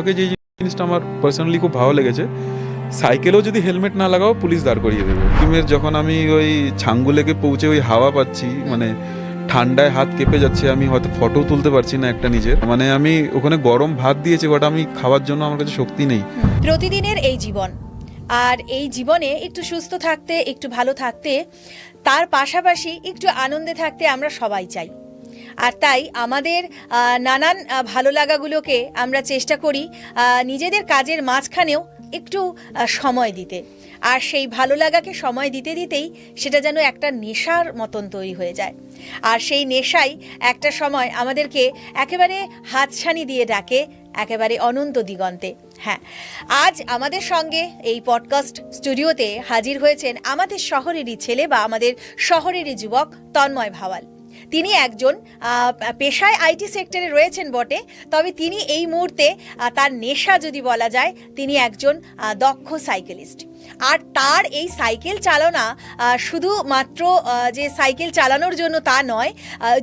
গ্যাংটকে যে জিনিসটা আমার পার্সোনালি খুব ভালো লেগেছে, সাইকেলেও যদি হেলমেট না লাগাও, পুলিশ দাঁড় করিয়ে দেবে। সিকিমের যখন আমি ওই ছাঙ্গুলেকে পৌঁছে ওই হাওয়া পাচ্ছি মানে ঠান্ডায় হাত কেঁপে যাচ্ছে, আমি হয়তো ফটো তুলতে পারছি না একটা নিজের। মানে আমি ওখানে গরম ভাত দিয়েছি বাট আমি খাওয়ার জন্য আমার কাছে শক্তি নেই। প্রতিদিনের এই জীবন, আর এই জীবনে একটু সুস্থ থাকতে, একটু ভালো থাকতে, তার পাশাপাশি একটু আনন্দে থাকতে আমরা সবাই চাই। আর তাই আমাদের নানান ভালো লাগাগুলোকে আমরা চেষ্টা করি নিজেদের কাজের মাঝখানেও একটু সময় দিতে। আর সেই ভালো লাগাকে সময় দিতে দিতেই সেটা যেন একটা নেশার মতন তৈরি হয়ে যায়। আর সেই নেশাই একটা সময় আমাদেরকে একেবারে হাতছানি দিয়ে ডাকে, একেবারে অনন্ত দিগন্তে। হ্যাঁ আজ আমাদের সঙ্গে এই পডকাস্ট স্টুডিওতে হাজির হয়েছেন আমাদের শহরেরই ছেলে বা আমাদের শহরেরই যুবক তন্ময় ভাওয়াল। তিনি একজন পেশায় আইটি সেক্টরে রয়েছেন বটে, তবে তিনি এই মুহূর্তে তার নেশা যদি বলা যায়, তিনি একজন দক্ষ সাইকেলিস্ট। আর তার এই সাইকেল চালনা শুধুমাত্র যে সাইকেল চালানোর জন্য তা নয়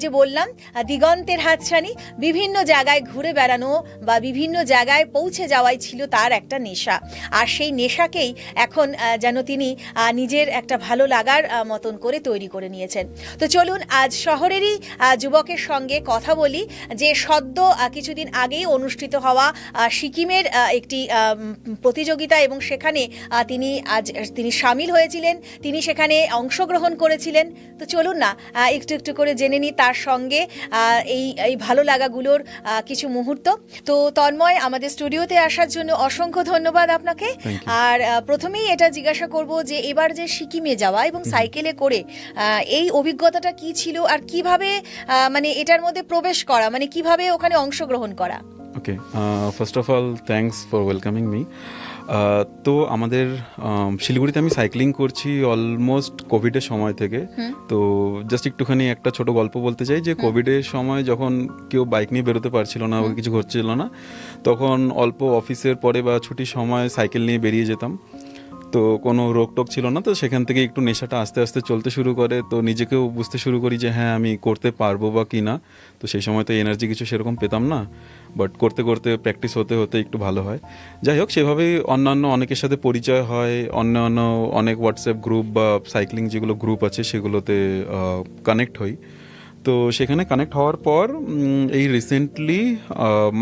যে বললাম দিগন্তের হাতছানি, বিভিন্ন জায়গায় ঘুরে বেড়ানো বা বিভিন্ন জায়গায় পৌঁছে যাওয়াই ছিল তার একটা নেশা। আর সেই নেশাকেই এখন যেন তিনি নিজের একটা ভালো লাগার মতন করে তৈরি করে নিয়েছেন। তো চলুন, আজ শহরেরই যুবকের সঙ্গে কথা বলি। যে সদ্য কিছুদিন আগেই অনুষ্ঠিত হওয়া সিকিমের একটি প্রতিযোগিতা এবং সেখানে তিনি আজ তিনি সামিল হয়েছিলেন তিনি সেখানে অংশগ্রহণ করেছিলেন। তো চলুন না একটু একটু করে জেনে নিই তার সঙ্গে এই এই ভালো লাগাগুলোর কিছু মুহূর্ত। তো তন্ময় আমাদের স্টুডিওতে আসার জন্য অসংখ্য ধন্যবাদ আপনাকে। আর প্রথমেই এটা জিজ্ঞাসা করব যে এবার যে সিকিমে যাওয়া এবং সাইকেলে করে এই অভিজ্ঞতাটা কি ছিল আর কীভাবে মানে এটার মধ্যে প্রবেশ করা মানে কীভাবে ওখানে অংশগ্রহণ করা? Okay first of all thanks for welcoming me তো আমাদের শিলিগুড়িতে আমি সাইক্লিং করছি অলমোস্ট কোভিডের সময় থেকে। তো জাস্ট একটুখানি একটা ছোট গল্প বলতে চাই যে কোভিডের সময় যখন কেউ বাইক নিয়ে বেরোতে পারছিল না বা কিছু ঘটছিল না তখন অল্প অফিসের পরে বা ছুটির সময় সাইকেল নিয়ে বেরিয়ে যেতাম। তো কোনো রোগ টোক ছিল না তো সেখান থেকে একটু নেশাটা আস্তে আস্তে চলতে শুরু করে। তো নিজেকেও বুঝতে শুরু করি যে হ্যাঁ আমি করতে পারব বা কি না তো সেই সময় তো এনার্জি কিছু সেরকম পেতাম না। বাট করতে করতে প্র্যাকটিস হতে হতে একটু ভালো হয়। যাই হোক সেভাবেই অন্যান্য অনেকের সাথে পরিচয় হয় অন্যান্য অনেক হোয়াটসঅ্যাপ গ্রুপ বা সাইক্লিং যেগুলো গ্রুপ আছে সেগুলোতে কানেক্ট হই। তো সেখানে কানেক্ট হওয়ার পর এই রিসেন্টলি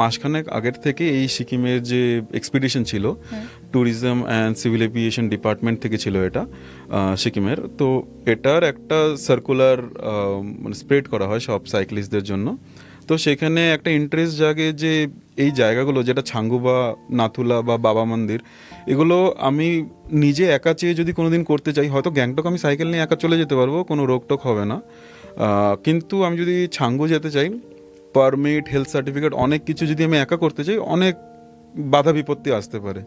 মাসখানেক আগের থেকে এই সিকিমের যে এক্সপিডিশন ছিল tourism and civil aviation department থেকে ছিল এটা সিকিমের। তো এটার একটা সার্কুলার মানে স্প্রেড করা হয় সব সাইক্লিস্টদের জন্য। তো সেখানে একটা ইন্টারেস্ট জাগে যে এই জায়গাগুলো যেটা ছাঙ্গুবা নাথুলা বা বাবা মন্দির এগুলো আমি নিজে একা চেয়ে যদি কোনোদিন করতে চাই হয়তো গ্যাংটক আমি সাইকেল নিয়ে একা চলে যেতে পারব কোনো রোগটোক হবে না। কিন্তু আমি যদি ছাঙ্গু যেতে চাই পারমিট হেলথ সার্টিফিকেট অনেক কিছু যদি আমি একা করতে চাই অনেক বাধা বিপত্তি আসতে পারে।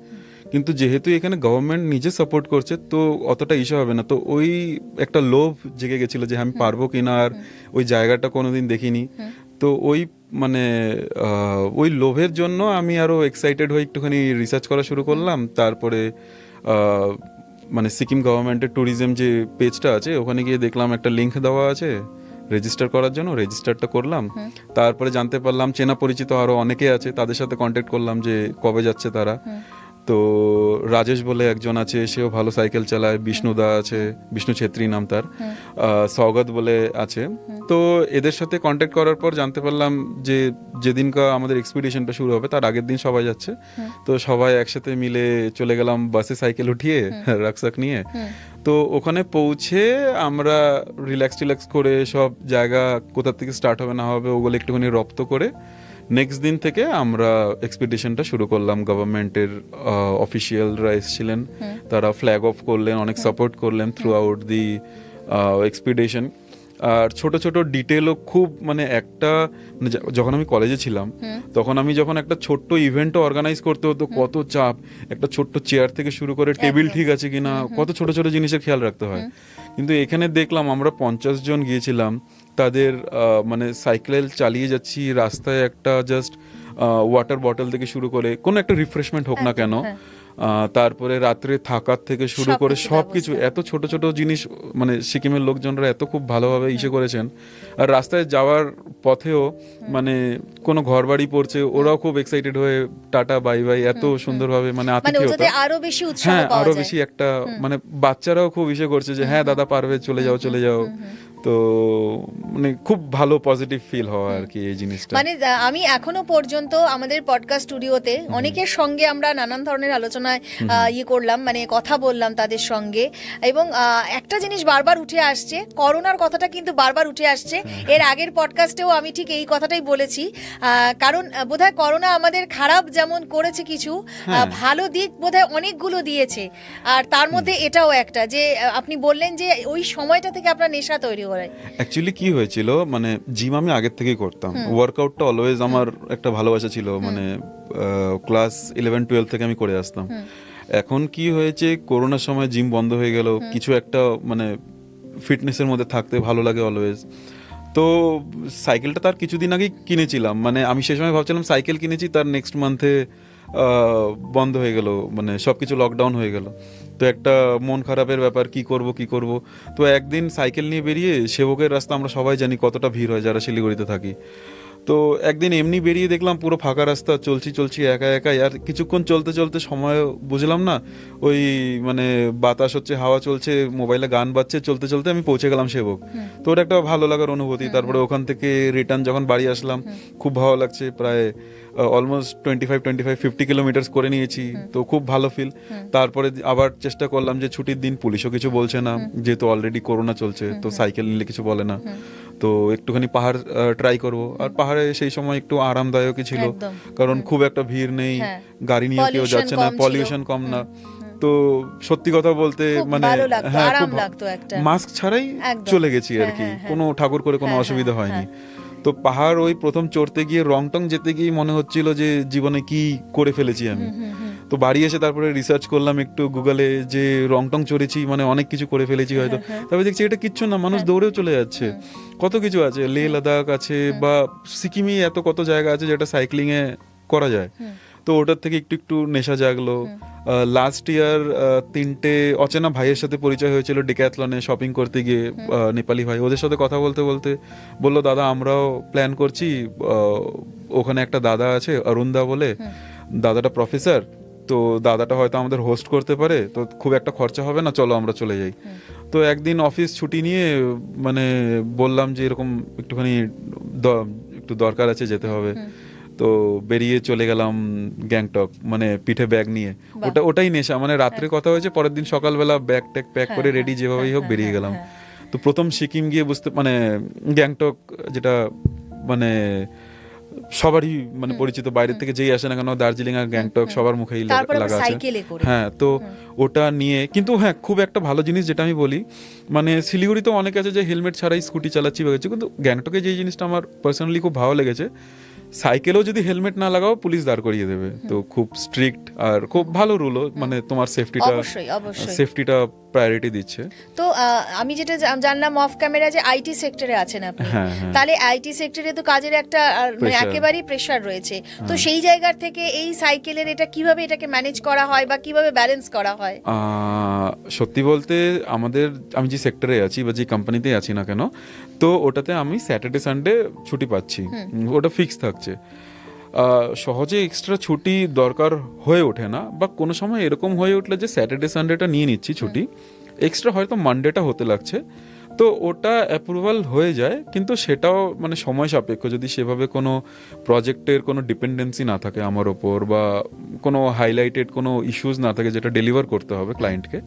কিন্তু যেহেতু এখানে গভর্নমেন্ট নিজে সাপোর্ট করছে তো অতটা ইস্যু হবে না। তো ওই একটা লোভ জেগে গেছিল যে আমি পারব কিনা আর ওই জায়গাটা কোনোদিন দেখিনি। তো ওই মানে ওই লোভের জন্য আমি আরও এক্সাইটেড হয়ে একটুখানি রিসার্চ করা শুরু করলাম। তারপরে মানে সিকিম গভর্নমেন্টের ট্যুরিজম যে পেজটা আছে ওখানে গিয়ে দেখলাম একটা লিঙ্ক দেওয়া আছে রেজিস্টার করার জন্য রেজিস্টারটা করলাম। তারপরে জানতে পারলাম চেনা পরিচিত আরও অনেকে আছে তাদের সাথে কন্ট্যাক্ট করলাম যে কবে যাচ্ছে তারা। তো রাজেশ বলে একজন আছে সেও ভালো সাইকেল চালায় বিষ্ণুদা আছে বিষ্ণু ছেত্রী নাম তার। সৌগত বলে আছে। তো এদের সাথে কন্ট্যাক্ট করার পর জানতে পারলাম যে যেদিনকা আমাদের এক্সপিডিশনটা শুরু হবে তার আগের দিন সবাই যাচ্ছে। তো সবাই একসাথে মিলে চলে গেলাম বাসে সাইকেল উঠিয়ে রাকসাক নিয়ে। তো ওখানে পৌঁছে আমরা রিল্যাক্স টিল্যাক্স করে সব জায়গা কোথা থেকে স্টার্ট হবে না হবে ওগুলো একটুখানি রপ্ত করে নেক্সট দিন থেকে আমরা এক্সপিডিশনটা শুরু করলাম। গভর্নমেন্টের অফিসিয়ালরা এসেছিলেন। তারা ফ্ল্যাগ অফ করলেন অনেক সাপোর্ট করলেন থ্রু আউট দি এক্সপিডিশন আর ছোট ছোট ডিটেলও খুব মানে একটা মানে যখন আমি কলেজে ছিলাম তখন আমি যখন একটা ছোট্ট ইভেন্টও অর্গানাইজ করতে হতো কত চাপ একটা ছোট্ট চেয়ার থেকে শুরু করে টেবিল ঠিক আছে কিনা কত ছোট ছোট জিনিসের খেয়াল রাখতে হয়। কিন্তু এখানে দেখলাম আমরা পঞ্চাশ জন গিয়েছিলাম তাদের মানে সাইকেল চালিয়ে যাচ্ছি। রাস্তায় একটা জাস্ট ওয়াটার বটল থেকে শুরু করে কোনো একটা রিফ্রেশমেন্ট হোক না কেন হ্যাঁ। তারপরে রাত্রে থাকার থেকে শুরু করে সবকিছু সব কিছু এত ছোট ছোট জিনিস মানে সিকিমের লোকজনরা এত খুব ভালোভাবে ইসে করেছেন। আর রাস্তায় যাওয়ার পথেও মানে কোনো ঘর বাড়ি পড়ছে ওরাও খুব এক্সাইটেড হয়ে টাটা বাই বাই এত সুন্দরভাবে মানে মানে আতিথেয়তা। আরও বেশি হ্যাঁ আরও বেশি একটা মানে বাচ্চারাও খুব ইসে করছে যে হ্যাঁ দাদা পারবে চলে যাও চলে যাও। তো মানে খুব ভালো পজিটিভ ফিল হওয়া আর কি এই জিনিসটা। মানে আমি এখনও পর্যন্ত আমাদের পডকাস্ট স্টুডিওতে অনেকের সঙ্গে আমরা নানান ধরনের আলোচনায় ইয়ে করলাম মানে কথা বললাম তাদের সঙ্গে। এবং একটা জিনিস বারবার উঠে আসছে করোনার কথাটা কিন্তু বারবার উঠে আসছে। এর আগের পডকাস্টেও আমি ঠিক এই কথাটাই বলেছি কারণ বোধহয় করোনা আমাদের খারাপ যেমন করেছে কিছু হ্যাঁ। ভালো দিক বোধহয় অনেকগুলো দিয়েছে। আর তার মধ্যে এটাও একটা যে আপনি বললেন যে ওই সময়টা থেকে আপনার নেশা তৈরি করে। অ্যাকচুয়ালি কি হয়েছিল? মানে জিম আমি আগের থেকেই করতাম। ওয়ার্কআউটটা অলওয়েজ আমার একটা ভালোবাসা ছিল। মানে ক্লাস ইলেভেন টুয়েলভ থেকে আমি করে আসতাম। এখন কি হয়েছে? করোনার সময় জিম বন্ধ হয়ে গেল। কিছু একটা মানে ফিটনেসের মধ্যে থাকতে ভালো লাগে অলওয়েজ তো সাইকেলটা তার কিছুদিন আগেই কিনেছিলাম। মানে আমি সে সময় ভাবছিলাম সাইকেল কিনেছি তার নেক্সট মান্থে বন্ধ হয়ে গেল। মানে সব কিছু লকডাউন হয়ে গেল। তো একটা মন খারাপের ব্যাপার কি করব কি করব? তো একদিন সাইকেল নিয়ে বেরিয়ে সেবকের রাস্তা আমরা সবাই জানি কতটা ভিড় হয় যারা শিলিগুড়িতে থাকি। তো একদিন এমনি বেরিয়ে দেখলাম পুরো ফাঁকা রাস্তা চলছি চলছি একা একাই। আর কিছুক্ষণ চলতে চলতে সময় বুঝলাম না ওই মানে বাতাস হচ্ছে হাওয়া চলছে মোবাইলে গান বাজছে চলতে চলতে আমি পৌঁছে গেলাম সেবক। তো ওটা একটা ভালো লাগার অনুভূতি। তারপরে ওখান থেকে রিটার্ন যখন বাড়ি আসলাম খুব ভালো লাগছে প্রায় almost twenty five twenty five fifty kilometres করে নিয়েছি। তো খুব ভালো ফিল তারপরে আবার চেষ্টা করলাম যে ছুটির দিন পুলিশও কিছু বলছে না যেহেতু অলরেডি করোনা চলছে তো সাইকেল নিলে কিছু বলে না। তো একটুখানি পাহাড় ট্রাই করব। আর পাহাড়ে সেই সময় একটু আরামদায়কই ছিল কারণ খুব একটা ভিড় নেই হ্যাঁ। গাড়ি নিয়ে কেউ যাচ্ছে না পলিউশন কম না। তো সত্যি কথা বলতে মানে হ্যাঁ, খুব মাস্ক ছাড়াই চলে গেছি আর হ্যাঁ, কি। হ্যাঁ। কোনো ঠাকুর করে কোনো অসুবিধা হ্যাঁ, হয়নি। তো পাহাড় ওই প্রথম চড়তে গিয়ে রং টং যেতে গিয়ে মনে হচ্ছিল যে জীবনে কি করে ফেলেছি আমি। তো বাড়ি এসে তারপরে রিসার্চ করলাম একটু গুগলে যে রং টং চড়েছি মানে অনেক কিছু করে ফেলেছি হয়তো। তবে দেখছি এটা কিচ্ছু না মানুষ দৌড়েও চলে যাচ্ছে। কত কিছু আছে লে লাদাখ আছে বা সিকিমে এত কত জায়গা আছে যেটা সাইক্লিংয়ে করা যায়। তো ওটার থেকে একটু একটু নেশা জাগলো। লাস্ট ইয়ার তিনটে অচেনা ভাইয়ের সাথে পরিচয় হয়েছিল ডিক্যাথলনে শপিং করতে গিয়ে নেপালি ভাই। ওদের সাথে কথা বলতে বলতে বলল দাদা আমরাও প্ল্যান করছি ওখানে একটা দাদা আছে অরুণদা বলে। দাদাটা প্রফেসর তো দাদাটা হয়তো আমাদের হোস্ট করতে পারে তো খুব একটা খরচা হবে না চলো আমরা চলে যাই। তো একদিন অফিস ছুটি নিয়ে মানে বললাম যে এরকম একটুখানি একটু দরকার আছে যেতে হবে। তো বেরিয়ে চলে গেলাম গ্যাংটক মানে পিঠে ব্যাগ নিয়ে। ওটা ওটাই নেশা মানে রাত্রে কথা হয়েছে পরের দিন সকালবেলা ব্যাগ ট্যাগ প্যাক করে রেডি যেভাবেই হোক বেরিয়ে গেলাম। তো প্রথম সিকিম গিয়ে বুঝতে মানে গ্যাংটক যেটা মানে সবারই মানে পরিচিত বাইরে থেকে যেই আসে না কেন দার্জিলিং আর গ্যাংটক সবার মুখেই লাগা- আছে হ্যাঁ তো ওটা নিয়ে কিন্তু হ্যাঁ খুব একটা ভালো জিনিস যেটা আমি বলি মানে শিলিগুড়িতে অনেক আছে যে হেলমেট ছাড়াই স্কুটি চালাচ্ছি বা কিন্তু গ্যাংটকে যে জিনিসটা আমার পার্সোনালি খুব ভালো লেগেছে সাইকেলেও যদি হেলমেট না লাগাও পুলিশ দাঁড় করিয়ে দেবে। তো খুব স্ট্রিক্ট আর খুব ভালো রুলও মানে তোমার সেফটিটা সেফটিটা প্রায়োরিটি দিচ্ছে। তো আমি যেটা জানলাম অফ ক্যামেরা যে আইটি সেক্টরে আছেন আপনি। হ্যাঁ, হ্যাঁ। তাহলে আইটি সেক্টরে তো কাজের একটা মানে একেবারেই প্রেশার রয়েছে। তো সেই জায়গার থেকে এই সাইকেলের এটা কীভাবে এটাকে ম্যানেজ করা হয় বা কীভাবে ব্যালেন্স করা হয়? সত্যি বলতে আমাদের আমি যে সেক্টরে আছি বা যে কোম্পানিতে আছি না কেন তো ওটাতে আমি স্যাটারডে সানডে ছুটি পাচ্ছি। ওটা ফিক্স থাকছে আহ, সহজে এক্সট্রা ছুটি দরকার হয়ে ওঠে না বা কোনো সময় এরকম হয়ে উঠলে যে স্যাটারডে সানডেটা নিয়ে নিচ্ছি ছুটি এক্সট্রা হয়তো মানডেটা হতে লাগছে। তো ওটা অ্যাপ্রুভাল হয়ে যায় কিন্তু সেটাও মানে সময় সাপেক্ষ। যদি সেভাবে কোনো প্রজেক্টের কোনো ডিপেন্ডেন্সি না থাকে আমার ওপর বা কোনো হাইলাইটেড কোনো ইস্যুস না থাকে যেটা ডেলিভার করতে হবে ক্লায়েন্টকে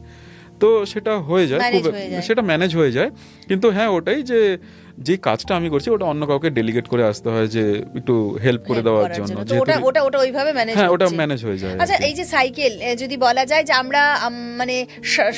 তো সেটা হয়ে যায় খুব হয়ে যায়। সেটা ম্যানেজ হয়ে যায়। কিন্তু হ্যাঁ ওটাই যে যে কাজটা আমি করছি ওটা অন্য কাউকে ডেলিগেট করে আসতে হয় যে একটু হেল্প করে দেওয়ার জন্য। ওটা ওটা ওটা ওইভাবে ম্যানেজ হ্যাঁ ওটা ম্যানেজ হয়ে যায় আচ্ছা এই যে সাইকেল যদি বলা যায় যে আমরা মানে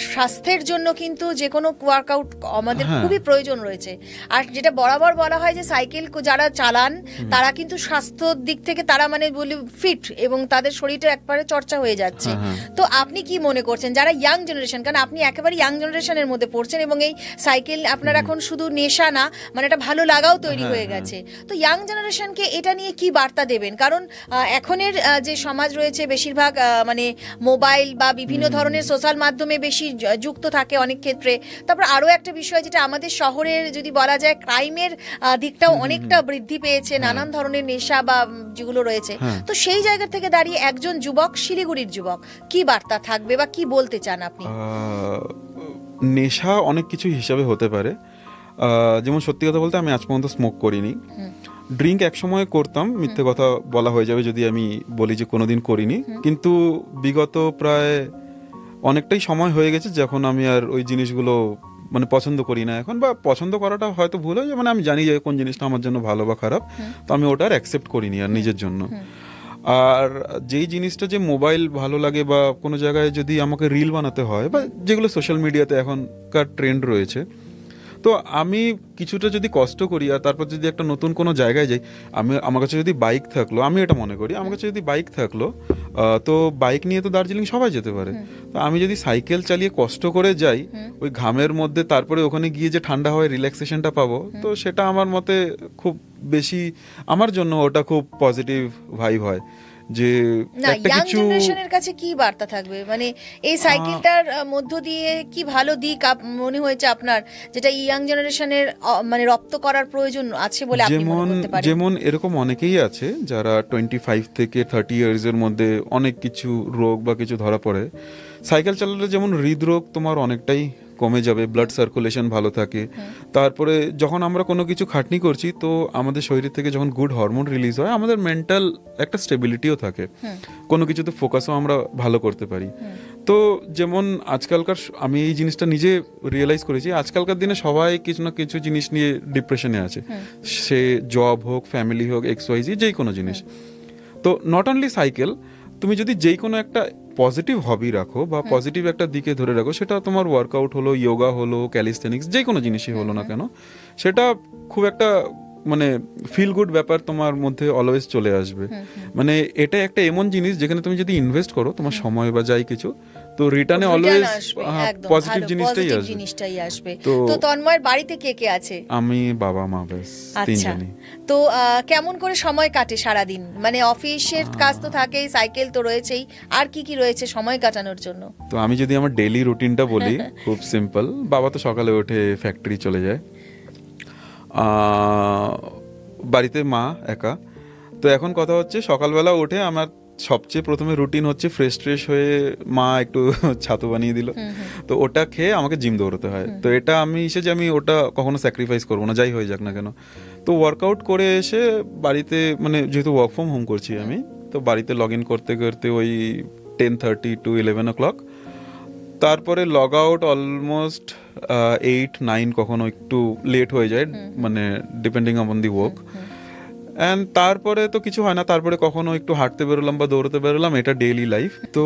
স্বাস্থ্যের জন্য কিন্তু যে কোনো ওয়ার্কআউট আমাদের হ্যাঁ। খুবই প্রয়োজন রয়েছে। আর যেটা বরাবর বলা হয় যে সাইকেল যারা চালান তারা কিন্তু স্বাস্থ্যর দিক থেকে তারা মানে বলি ফিট এবং তাদের শরীরটা একবারে চর্চা হয়ে যাচ্ছে। হ্যাঁ, তো আপনি কি মনে করছেন? যারা ইয়াং জেনারেশন কারণ আপনি একেবারে ইয়াং জেনারেশনের মধ্যে পড়ছেন এবং এই সাইকেল আপনার এখন শুধু নেশা না মানে একটা ভালো লাগাও তৈরি হ্যাঁ, হয়ে হ্যাঁ। গেছে। তো ইয়াং জেনারেশনকে এটা নিয়ে কি বার্তা দেবেন? কারণ এখনের যে সমাজ রয়েছে বেশিরভাগ মানে মোবাইল বা বিভিন্ন ধরনের সোশ্যাল মাধ্যমে বেশি যুক্ত থাকে অনেক ক্ষেত্রে। তারপর আরও একটা বিষয় যেটা আমাদের শহরের যদি বলা যায় ক্রাইমের দিকটাও অনেকটা বৃদ্ধি পেয়েছে নানান ধরনের নেশা বা যেগুলো রয়েছে। হ্যাঁ। তো সেই জায়গা থেকে দাঁড়িয়ে একজন যুবক শিলিগুড়ির যুবক কি বার্তা থাকবে বা কি বলতে চান আপনি? নেশা অনেক কিছু হিসাবে হতে পারে। যেমন সত্যি কথা বলতে আমি আজ পর্যন্ত স্মোক করিনি। ড্রিঙ্ক একসময় করতাম মিথ্যে কথা বলা হয়ে যাবে যদি আমি বলি যে কোনোদিন করিনি। কিন্তু বিগত প্রায় অনেকটাই সময় হয়ে গেছে যখন আমি আর ওই জিনিসগুলো মানে পছন্দ করি না এখন বা পছন্দ করাটা হয়তো ভুল হয় মানে আমি জানি যে কোন জিনিসটা আমার জন্য ভালো বা খারাপ। তো আমি ওটা আর অ্যাকসেপ্ট করিনি আর নিজের জন্য। আর যেই জিনিসটা যে মোবাইল ভালো লাগে বা কোনো জায়গায় যদি আমাকে রিল বানাতে হয় বা যেগুলো সোশ্যাল মিডিয়াতে এখনকার ট্রেন্ড রয়েছে তো আমি কিছুটা যদি কষ্ট করি আর তারপর যদি একটা নতুন কোনো জায়গায় যাই আমি আমার কাছে যদি বাইক থাকল আমি এটা মনে করি আমার কাছে যদি বাইক থাকল তো বাইক নিয়ে তো দার্জিলিং সবাই যেতে পারে। তো আমি যদি সাইকেল চালিয়ে কষ্ট করে যাই ওই ঘামের মধ্যে তারপরে ওখানে গিয়ে যে ঠান্ডা হয় রিল্যাক্সেশনটা পাবো তো সেটা আমার মতে খুব বেশি আমার জন্য ওটা খুব পজিটিভ ভাইব হয়। যে একটা কিছু জেনারেশনের কাছে কি বার্তা থাকবে? মানে এই সাইকেলটার মধ্য দিয়ে কি ভালো দিক মনে হয়েছে আপনার? যেটা ইয়াং জেনারেশনের মানে রপ্ত করার প্রয়োজন আছে বলে আপনি মনে করতে পারেন? যেমন এরকম অনেকেই আছে যারা টোয়েন্টি ফাইভ থেকে থার্টি ইয়ার্স এর মধ্যে অনেক কিছু রোগ বা কিছু ধরা পড়ে। সাইকেল চালালে যেমন হৃদরোগ তোমার অনেকটাই কমে যাবে ব্লাড সার্কুলেশন ভালো থাকে। তারপরে যখন আমরা কোনো কিছু খাটনি করছি তো আমাদের শরীর থেকে যখন গুড হরমোন রিলিজ হয় আমাদের মেন্টাল একটা স্টেবিলিটিও থাকে। কোনো কিছুতে ফোকাসও আমরা ভালো করতে পারি। তো যেমন আজকালকার আমি এই জিনিসটা নিজে রিয়েলাইজ করেছি আজকালকার দিনে সবাই কিছু না কিছু জিনিস নিয়ে ডিপ্রেশনে আছে। সে জব হোক ফ্যামিলি হোক এক্স ওয়াইজি যেই কোনো জিনিস। তো নট অনলি সাইকেল তুমি যদি যেই কোনো একটা পজিটিভ হবি রাখো বা পজিটিভ একটা দিকে ধরে রাখো সেটা তোমার ওয়ার্কআউট হলো ইয়োগা হলো ক্যালিস্থেনিক্স যে কোনো জিনিসই হলো না কেন সেটা খুব একটা মানে ফিল গুড ব্যাপার তোমার মধ্যে অলওয়েজ চলে আসবে। মানে এটা একটা এমন জিনিস যেখানে তুমি যদি ইনভেস্ট করো তোমার সময় বা যাই কিছু তো রিটার্নে অলওয়েজ পজিটিভ জিনিসটাই আসবে। জিনিসটাই আসবে। তো- তন্ময়ের বাড়িতে কে কে আছে? আমি বাবা মা বেশ আচ্ছা। তিনজনই। তো কেমন করে সময় কাটে সারাদিন? মানে অফিসের কাজ তো থাকেই সাইকেল তো রয়েছেই। আর কি কি রয়েছে সময় কাটানোর জন্য? তো আমি যদি আমার ডেলি রুটিনটা বলি খুব সিম্পল বাবা তো সকালে উঠে ফ্যাক্টরি চলে যায়। বাড়িতে মা একা। তো এখন কথা হচ্ছে সকালবেলা উঠে আমার সবচেয়ে প্রথমে রুটিন হচ্ছে ফ্রেশ ট্রেশ হয়ে মা একটু ছাতু বানিয়ে দিল। তো ওটা খেয়ে আমাকে জিম দৌড়তে হয়। তো এটা আমি এসে যে আমি ওটা কখনো স্যাক্রিফাইস করব না যাই হয়ে যাক না কেন। তো ওয়ার্কআউট করে এসে বাড়িতে মানে যেহেতু ওয়ার্ক ফ্রম হোম করছি আমি তো বাড়িতে লগ ইন করতে করতে ওই ten thirty to eleven o'clock তারপরে log out almost eight nine কখনো একটু লেট হয়ে যায় মানে depending on the work and তারপরে তো কিছু হয় না। তারপরে কখনো একটু হাঁটতে বেরোলাম বা দৌড়তে বেরোলাম, এটা ডেইলি লাইফ তো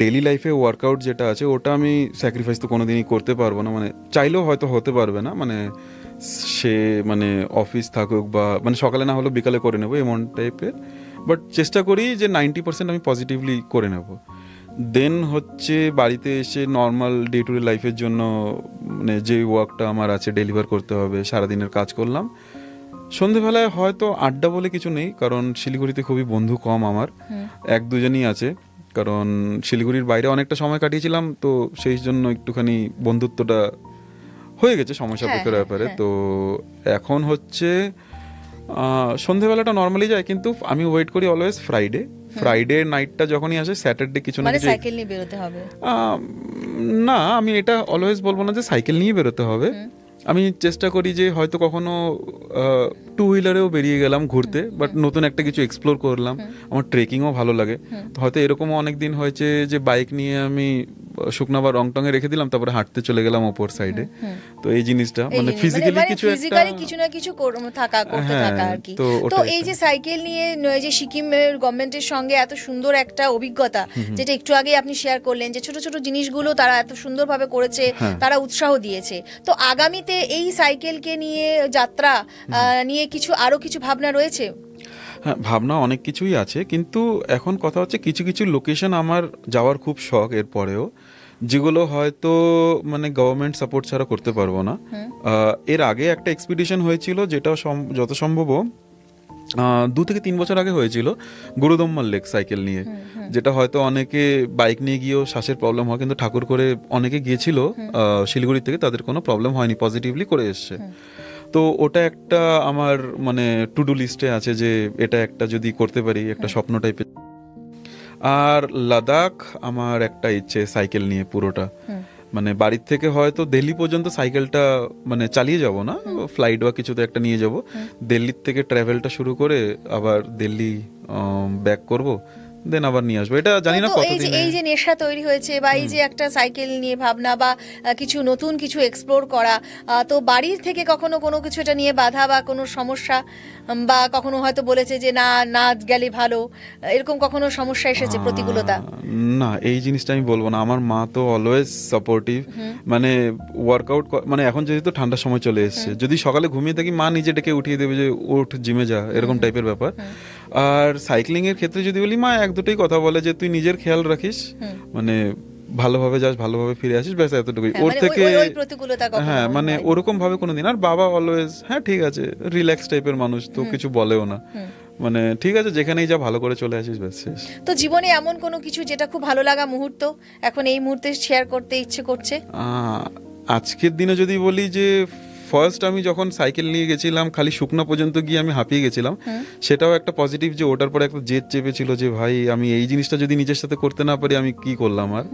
ডেইলি লাইফে ওয়ার্কআউট যেটা আছে, ওটা আমি স্যাক্রিফাইস তো কোনোদিনই করতে পারব না। মানে চাইলেও হয়তো হতে পারবে না। মানে সে মানে অফিস থাকুক বা মানে সকালে না হলেও বিকালে করে নেব, এমন টাইপের বাট চেষ্টা করি যে নাইনটি পার্সেন্ট আমি পজিটিভলি করে নেব। দেন হচ্ছে বাড়িতে এসে নর্মাল ডে টু ডে লাইফের জন্য মানে যে ওয়ার্কটা আমার আছে ডেলিভার করতে হবে, সারাদিনের কাজ করলাম। সন্ধেবেলায় হয়তো আড্ডা বলে কিছু নেই কারণ শিলিগুড়িতে খুবই বন্ধু কম আমার। এক দুজনই আছে কারণ শিলিগুড়ির বাইরে অনেকটা সময় কাটিয়েছিলাম তো সেই জন্য একটুখানি বন্ধুত্বটা হয়ে গেছে সময় সাপেক্ষের হ্যাঁ, ব্যাপারে। হ্যাঁ। তো এখন হচ্ছে সন্ধেবেলাটা নর্মালি যায় কিন্তু আমি ওয়েট করি অলওয়েজ ফ্রাইডে ফ্রাইডে নাইটটা যখনই আসে স্যাটারডে কিছু না মানে কিছু সাইকেল নিয়ে বেরোতে হবে। না আমি এটা অলওয়েজ বলব না যে সাইকেল নিয়ে বেরোতে হবে। আমি চেষ্টা করি যে হয়তো কখনো টু হুইলারেও বেরিয়ে গেলাম ঘুরতে বাট নতুন একটা কিছু এক্সপ্লোর করলাম। আমার ট্রেকিংও ভালো লাগে। হয়তো এরকমও অনেক দিন হয়েছে যে বাইক নিয়ে আমি শুকনা বা রং টঙে রেখে দিলাম তারপরে হাঁটতে চলে গেলাম ওপর সাইডে তো এই জিনিসটা মানে ফিজিক্যালি মানে কিছু physically একটা কিছু না কিছু থাকা করতে হ্যাঁ, থাকা আর কি। তো এই যে সাইকেল নিয়ে যে সিকিমের গভর্নমেন্টের সঙ্গে এত সুন্দর একটা অভিজ্ঞতা যেটা একটু আগে আপনি শেয়ার করলেন যে ছোট ছোট জিনিসগুলো তারা এত সুন্দরভাবে করেছে হ্যাঁ। তারা উৎসাহ দিয়েছে। তো আগামীতে এই সাইকেলকে নিয়ে যাত্রা আহ, নিয়ে কিছু আরও কিছু ভাবনা রয়েছে? ভাবনা অনেক কিছুই আছে কিন্তু এখন কথা হচ্ছে কিছু কিছু লোকেশন আমার যাওয়ার খুব শখ এরপরেও যেগুলো হয়তো মানে গভর্নমেন্ট সাপোর্ট ছাড়া করতে পারব না। এর আগে একটা এক্সপিডিশন হয়েছিল যেটা সম- যত সম্ভব দু থেকে তিন বছর আগে হয়েছিল গুরুদম্মাল লেক সাইকেল নিয়ে। যেটা হয়তো অনেকে বাইক নিয়ে গিয়েও শ্বাসের প্রবলেম হয় কিন্তু ঠাকুর করে অনেকে গিয়েছিল শিলিগুড়ি থেকে তাদের কোনো প্রবলেম হয়নি পজিটিভলি করে এসছে। তো ওটা একটা আমার মানে টু ডু লিস্টে আছে যে এটা একটা যদি করতে পারি একটা স্বপ্ন টাইপের আর লাদাখ আমার একটা ইচ্ছে সাইকেল নিয়ে পুরোটা। মানে বাড়ির থেকে হয়তো দিল্লি পর্যন্ত সাইকেলটা মানে চালিয়ে যাব না ফ্লাইট বা কিছুতে একটা নিয়ে যাব। দিল্লির থেকে ট্রাভেলটা শুরু করে আবার দিল্লি ব্যাক করব। দেন আবার নিয়ে আসব। এটা জানি না কতদিন এই যে নেশা তৈরি হয়েছে বা এই যে একটা সাইকেল নিয়ে ভাবনা বা কিছু নতুন কিছু এক্সপ্লোর করা তো বাড়ির থেকে কখনো কোনো কিছু এটা নিয়ে বাধা বা কোনো সমস্যা বা কখনো হয়তো বলেছে যে না না গেলে ভালো এরকম কখনো সমস্যা এসেছে প্রতিকূলতা? না এই জিনিসটা আমি বলব না। আমার মা তো অলওয়েজ সাপোর্টিভ মানে ওয়ার্কআউট মানে এখন যেহেতু ঠান্ডার সময় চলে এসেছে যদি সকালে ঘুমিয়ে থাকি মা নিজে ডেকে উঠিয়ে দেবে যে উঠ জিমে যা এরকম টাইপের ব্যাপার। আর সাইক্লিং এর ক্ষেত্রে যদি বলি মা এক দুটোই কথা বলে যে তুই নিজের খেয়াল রাখিস মানে ভালোভাবে যাস ভালোভাবে ফিরে আসিস ব্যাস এতটুকুই। হ্যাঁ, ওর মানে থেকে হ্যাঁ মানে। ওরকম ভাবে কোনোদিন। আর বাবা অলওয়েজ হ্যাঁ ঠিক আছে রিল্যাক্স টাইপের মানুষ তো কিছু বলেও না। মানে ঠিক আছে যেখানেই যা ভালো করে চলে আসিস ব্যাস শেষ। তো জীবনে এমন কোনো কিছু যেটা খুব ভালো লাগা মুহূর্ত? এখন এই মুহূর্তে শেয়ার করতে ইচ্ছে করছে? আজকের দিনে যদি বলি যে ফার্স্ট আমি যখন সাইকেল নিয়ে গেছিলাম খালি শুকনো পর্যন্ত গিয়ে আমি হাঁপিয়ে গেছিলাম। সেটাও একটা পজিটিভ যে ওটার পরে একটা জেদ চেপেছিল যে ভাই আমি এই জিনিসটা যদি নিজের সাথে করতে না পারি আমি কি করলাম আর?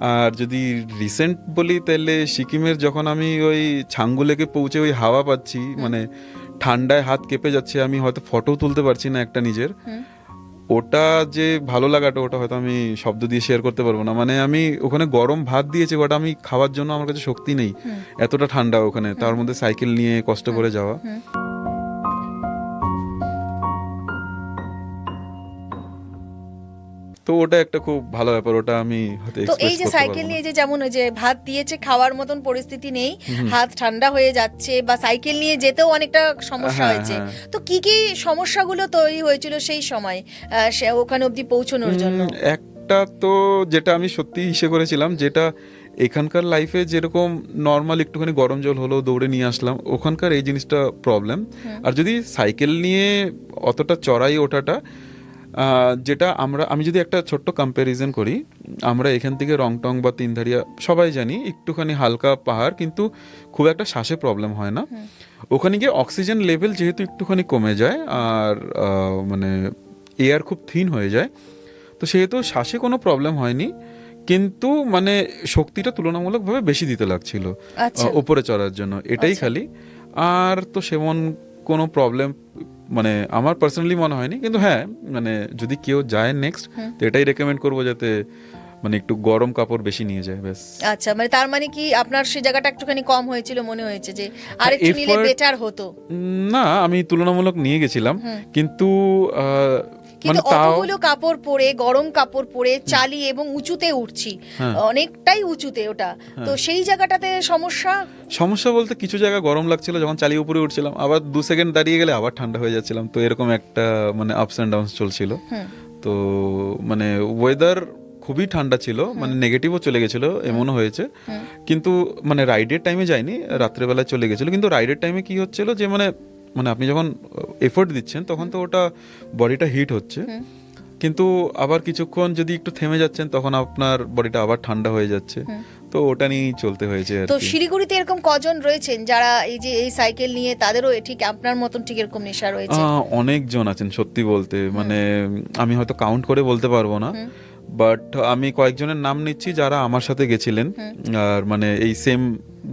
আর যদি রিসেন্ট বলি তাহলে সিকিমের যখন আমি ওই ছাঙ্গুলেকে পৌঁছে ওই হাওয়া পাচ্ছি মানে ঠান্ডায় হাত কেঁপে যাচ্ছে আমি হয়তো ফটো তুলতে পারছি না একটা নিজের। ওটা যে ভালো লাগাটা ওটা হয়তো আমি শব্দ দিয়ে শেয়ার করতে পারব না। মানে আমি ওখানে গরম ভাত দিয়েছি ওটা আমি খাওয়ার জন্য আমার কাছে শক্তি নেই। এতটা ঠান্ডা ওখানে। তার মধ্যে সাইকেল নিয়ে কষ্ট করে যাওয়া। তো ওটা একটা খুব ভালো ব্যাপার ওটা আমি হয়তো তো এই যে সাইকেল নিয়ে যে যেমন ওই যে ভাত দিয়েছে খাওয়ার মতন পরিস্থিতি নেই হাত ঠান্ডা হয়ে যাচ্ছে বা সাইকেল নিয়ে যেতেও অনেকটা সমস্যা হ্যাঁ, হয়েছে। হ্যাঁ। তো কি কি সমস্যাগুলো তৈরি হয়েছিল সেই সময় ওখানে অবধি পৌঁছানোর জন্য? একটা তো যেটা আমি সত্যি হিসে করেছিলাম যেটা এখানকার লাইফে যেরকম নর্মাল একটুখানি গরম জল হলো দৌড়ে নিয়ে আসলাম ওখানকার এই জিনিসটা প্রবলেম আর যদি সাইকেল নিয়ে অতটা চড়াই ওঠাটা যেটা আমরা আমি যদি একটা ছোট্ট কম্প্যারিজন করি আমরা এখান থেকে রংটং বা তিনধারিয়া সবাই জানি একটুখানি হালকা পাহাড় কিন্তু খুব একটা শ্বাসে প্রবলেম হয় না। ওখানে গিয়ে অক্সিজেন লেভেল যেহেতু একটুখানি কমে যায় আর মানে এয়ার খুব থিন হয়ে যায় তো সেহেতু শ্বাসে কোনো প্রবলেম হয়নি কিন্তু মানে শক্তিটা তুলনামূলকভাবে বেশি দিতে লাগছিল আচ্ছা। ওপরে চড়ার জন্য এটাই খালি। আর তো সেমন কোনো প্রবলেম মানে আমার পার্সোনালি মনে হয়নি কিন্তু হ্যাঁ মানে যদি কেউ যায় নেক্সট তো এটাই রেকমেন্ড করব যাতে মানে একটু গরম কাপড় বেশি নিয়ে যায় ব্যাস। আচ্ছা মানে তার মানে কি আপনার সেই জায়গাটা একটুখানি কম হয়েছিল মনে হয়েছে যে আরেকটু নিলে বেটার হতো। না আমি তুলনামূলক নিয়ে গেছিলাম কিন্তু আহ, মানে কিন্তু অতগুলো কাপড় পরে গরম কাপড় পরে চালিয়ে এবং উঁচুতে উঠছি হ্যাঁ। অনেকটাই উঁচুতে ওটা। তো সেই জায়গাটাতে সমস্যা? সমস্যা বলতে কিছু জায়গা গরম লাগছিল যখন চালিয়ে উপরে উঠছিলাম আবার দু সেকেন্ড দাঁড়িয়ে গেলে আবার ঠান্ডা হয়ে যাচ্ছিলাম তো এরকম একটা মানে আপস অ্যান্ড ডাউনস চলছিল। তো মানে ওয়েদার খুবই ঠান্ডা ছিল মানে নেগেটিভও চলে গেছিল এমনও হয়েছে। কিন্তু মানে রাইডের টাইমে যায়নি রাত্রেবেলায় চলে গেছিল। কিন্তু রাইডের টাইমে কি হচ্ছিল যে মানে মানে আপনি যখন এফোর্ট দিচ্ছেন তখন তো ওটা বডিটা হিট হচ্ছে। কিন্তু আবার কিছুক্ষণ যদি একটু থেমে যাচ্ছেন তখন আপনার বডিটা আবার ঠান্ডা হয়ে যাচ্ছে। তো ওটা নিয়েই চলতে হয়েছে তো শিলিগুড়িতে এরকম কজন রয়েছেন যারা এই যে এই সাইকেল নিয়ে তাদেরও ঠিক আপনার মতন ঠিক এরকম নেশা রয়েছে? অনেকজন আছেন সত্যি বলতে। মানে আমি হয়তো কাউন্ট করে বলতে পারব না। বাট আমি কয়েকজনের নাম নিচ্ছি যারা আমার সাথে গেছিলেন। আর মানে এই সেম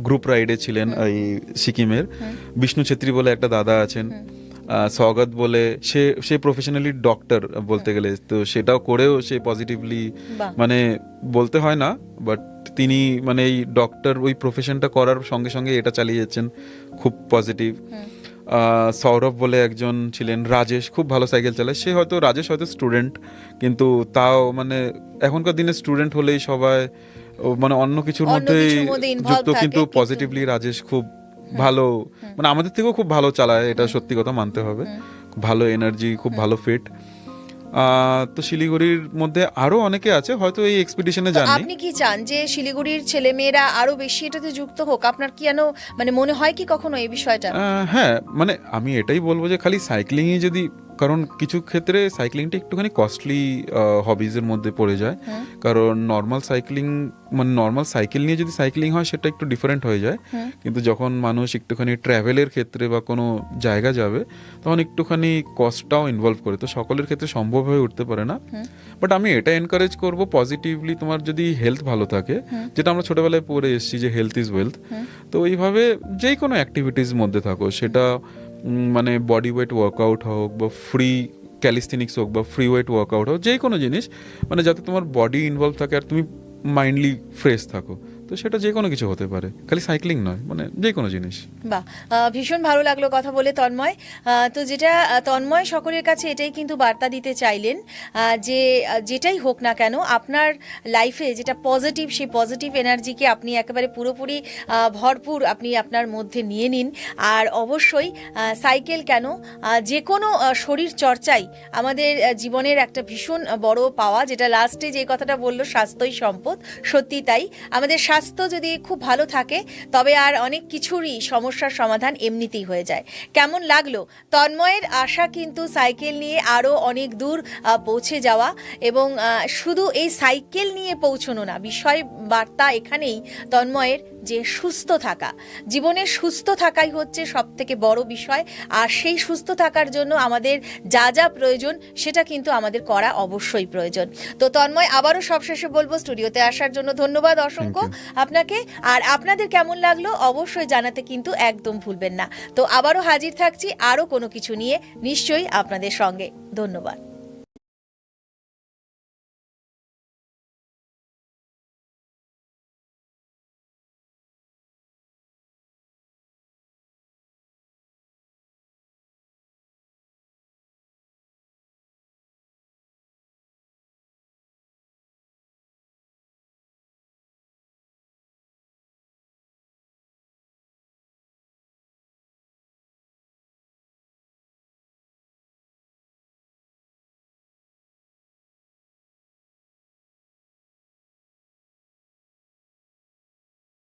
গ্রুপ রাইডে ছিলেন এই সিকিমের। বিষ্ণু ছেত্রী বলে একটা দাদা আছেন। স্বাগত বলে সে সে প্রফেশনালি ডক্টর বলতে গেলে। তো সেটাও করেও সে পজিটিভলি মানে বলতে হয় না বাট তিনি মানে এই ডক্টর ওই প্রফেশনটা করার সঙ্গে সঙ্গে এটা চালিয়ে যাচ্ছেন। খুব পজিটিভ সৌরভ বলে একজন ছিলেন রাজেশ খুব ভালো সাইকেল চালায়। সে হয়তো রাজেশ হয়তো স্টুডেন্ট কিন্তু তাও মানে এখনকার দিনে স্টুডেন্ট হলেই সবাই মানে অন্য কিছুর মধ্যেই যুক্ত কিন্তু পজিটিভলি রাজেশ খুব ভালো মানে আমাদের থেকেও খুব ভালো চালায় এটা সত্যি কথা মানতে হবে। ভালো এনার্জি খুব ভালো ফিট তো শিলিগুড়ির মধ্যে আরও অনেকে আছে হয়তো এই এক্সপিডিশনে যান আপনি কি চান যে শিলিগুড়ির ছেলে মেয়েরা আরও বেশি এটাতে যুক্ত হোক? আপনার কি যেন মানে মনে হয় কি কখনো এই বিষয়টা? হ্যাঁ মানে আমি এটাই বলব যে খালি সাইক্লিংই যদি কারণ কিছু ক্ষেত্রে সাইক্লিংটা একটুখানি কস্টলি হবিজের মধ্যে পড়ে যায়। কারণ নর্মাল সাইক্লিং মানে নর্মাল সাইকেল নিয়ে যদি সাইক্লিং হয় সেটা একটু ডিফারেন্ট হয়ে যায়। কিন্তু যখন মানুষ একটুখানি ট্র্যাভেলের ক্ষেত্রে বা কোনো জায়গা যাবে তখন একটুখানি কস্টটাও ইনভলভ করে। তো সকলের ক্ষেত্রে সম্ভব হয়ে উঠতে পারে না। বাট আমি এটা এনকারেজ করব পজিটিভলি তোমার যদি হেলথ ভালো থাকে যেটা আমরা ছোটবেলায় পড়ে এসেছি যে হেলথ ইজ ওয়েলথ তো এইভাবে যেই কোনো অ্যাক্টিভিটিস মধ্যে থাকো সেটা মানে বডি ওয়েট ওয়ার্কআউট হোক বা ফ্রি ক্যালিস্থেনিক্স হোক বা ফ্রি ওয়েট ওয়ার্কআউট হোক যে কোনো জিনিস মানে যাতে তোমার বডি ইনভলভ থাকে আর তুমি মাইন্ডলি ফ্রেশ থাকো। তো সেটা যে কোনো কিছু হতে পারে। খালি সাইক্লিং নয় মানে যে কোনো জিনিস। বাহ ভীষণ ভালো লাগল কথা বলে তন্ময়। তো যেটা তন্ময় সকলের কাছে এটাই কিন্তু বার্তা দিতে চাইলেন যে যেটাই হোক না কেন, আপনার লাইফে যেটা পজিটিভ সেই পজিটিভ এনার্জিকে আপনি একেবারে পুরোপুরি ভরপুর আপনি আপনার মধ্যে নিয়ে নিন। আর অবশ্যই সাইকেল কেন যে কোনো শরীর চর্চাই আমাদের জীবনের একটা ভীষণ বড় পাওয়া, যেটা লাস্টে যে কথাটা বলল, স্বাস্থ্যই সম্পদ সত্যি তাই। আমাদের স্বাস্থ্য যদি খুব ভালো থাকে তবে আর অনেক কিছুরই সমস্যার সমাধান এমনিতেই হয়ে যায়। কেমন লাগল? তন্ময়ের আশা কিন্তু সাইকেল নিয়ে আরও অনেক দূর পৌঁছে যাওয়া এবং শুধু এই সাইকেল নিয়ে পৌঁছনো না বিষয় বার্তা এখানেই তন্ময়ের যে সুস্থ থাকা। জীবনে সুস্থ থাকাই হচ্ছে সব থেকে বড় বিষয় আর সেই সুস্থ থাকার জন্য আমাদের যা যা প্রয়োজন সেটা কিন্তু আমাদের করা অবশ্যই প্রয়োজন। তো তন্ময় আবারও সবশেষে বলব স্টুডিওতে আসার জন্য ধন্যবাদ অসংখ্য। আপনাকে। আর আপনাদের কেমন লাগল অবশ্যই জানাতে কিন্তু একদম ভুলবেন না। তো আবারও হাজির থাকছি আরও কোনো কিছু নিয়ে। নিশ্চয়ই আপনাদের সঙ্গে। ধন্যবাদ।